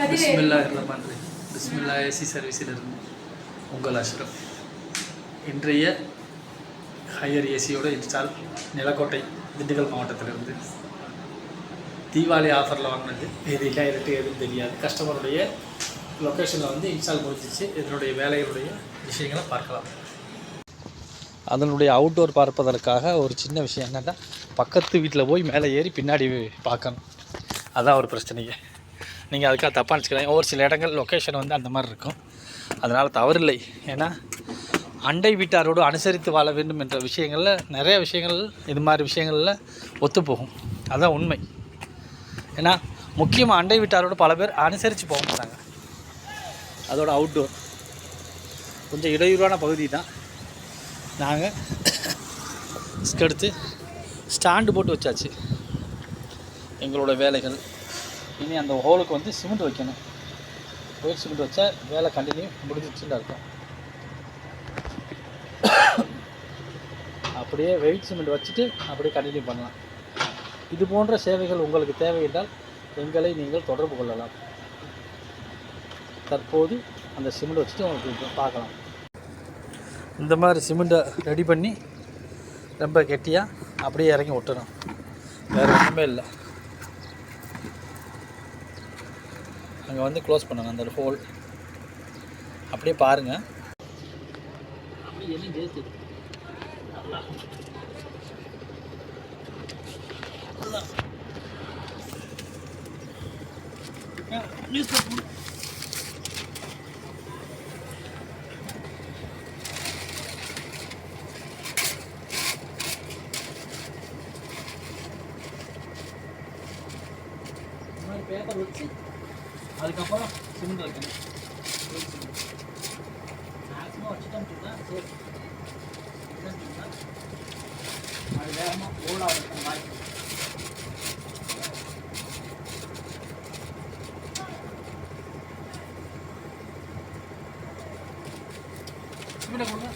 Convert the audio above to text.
பிஸ்மில்லா ரஹ்மான் பிஸ்மில்லா ஏசி சர்வீஸிலிருந்து உங்கள் அஷ்ரஃப் இன்றைய ஹையர் ஏசியோட இன்ஸ்டால் நிலக்கோட்டை திண்டுக்கல் மாவட்டத்திலிருந்து தீபாவளி ஆஃபரில் வாங்கினது. இது இல்லை எனக்கு எதுவும் தெரியாது. கஸ்டமருடைய லொக்கேஷனில் வந்து இன்ஸ்டால் முடிஞ்சிச்சு. இதனுடைய வேலைகளுடைய விஷயங்களை பார்க்கலாம். அதனுடைய அவுட்டோர் பார்ப்பதற்காக ஒரு சின்ன விஷயம் என்னென்னா பக்கத்து வீட்டில் போய் மேலே ஏறி பின்னாடி பார்க்கணும். அதான் ஒரு பிரச்சனையே. நீங்கள் அதுக்காக தப்பாக நினச்சிக்கலாம் ஒரு சில இடங்கள் லொக்கேஷன் வந்து அந்த மாதிரி இருக்கும். அதனால் தவறில்லை. ஏன்னா அண்டை வீட்டாரோடு அனுசரித்து வாழ வேண்டும் என்ற விஷயங்களில் நிறைய விஷயங்கள் இது மாதிரி விஷயங்களில் ஒத்துப்போகும் அதுதான் உண்மை. ஏன்னா முக்கியமாக அண்டை வீட்டாரோடு பல பேர் அனுசரித்து போக மாட்டாங்க. அதோட அவுட்டோர் கொஞ்சம் இடையூறான பகுதி தான். நாங்கள் எடுத்து ஸ்டாண்டு போட்டு வச்சாச்சு. எங்களோட வேலைகள். இனி அந்த ஹோலுக்கு வந்து சிமெண்ட் வைக்கணும். ஒயிட் சிமெண்ட் வச்சா வேலை கண்டினியூ முடிஞ்சிச்சுன்னு அர்த்தம். அப்படியே வெயிட் சிமெண்ட் வச்சுட்டு அப்படியே கண்டினியூ பண்ணலாம். இது போன்ற சேவைகள் உங்களுக்கு தேவையிட்டால் எங்களை நீங்கள் தொடர்பு கொள்ளலாம். தற்போது அந்த சிமெண்ட் வச்சுட்டு உங்களுக்கு பார்க்கலாம். இந்த மாதிரி சிமெண்ட்டை ரெடி பண்ணி ரொம்ப கெட்டியாக அப்படியே இறங்கி விட்டுறோம் வேறு ஒன்றுமே இல்லை. அங்கே வந்து க்ளோஸ் பண்ணுங்கள் அந்த ஹோல் அப்படியே பாருங்கள் அப்படியே மாதிரி பேப்பர் வச்சு அதுக்கப்புறம் சிமெண்ட் வைக்கணும். மேக்ஸிமம் வச்சுட்டோம் சரி. அது வேகமாக ஓலாக இருக்கிற வாய்ப்பு சிமெண்ட்டை கொடுங்க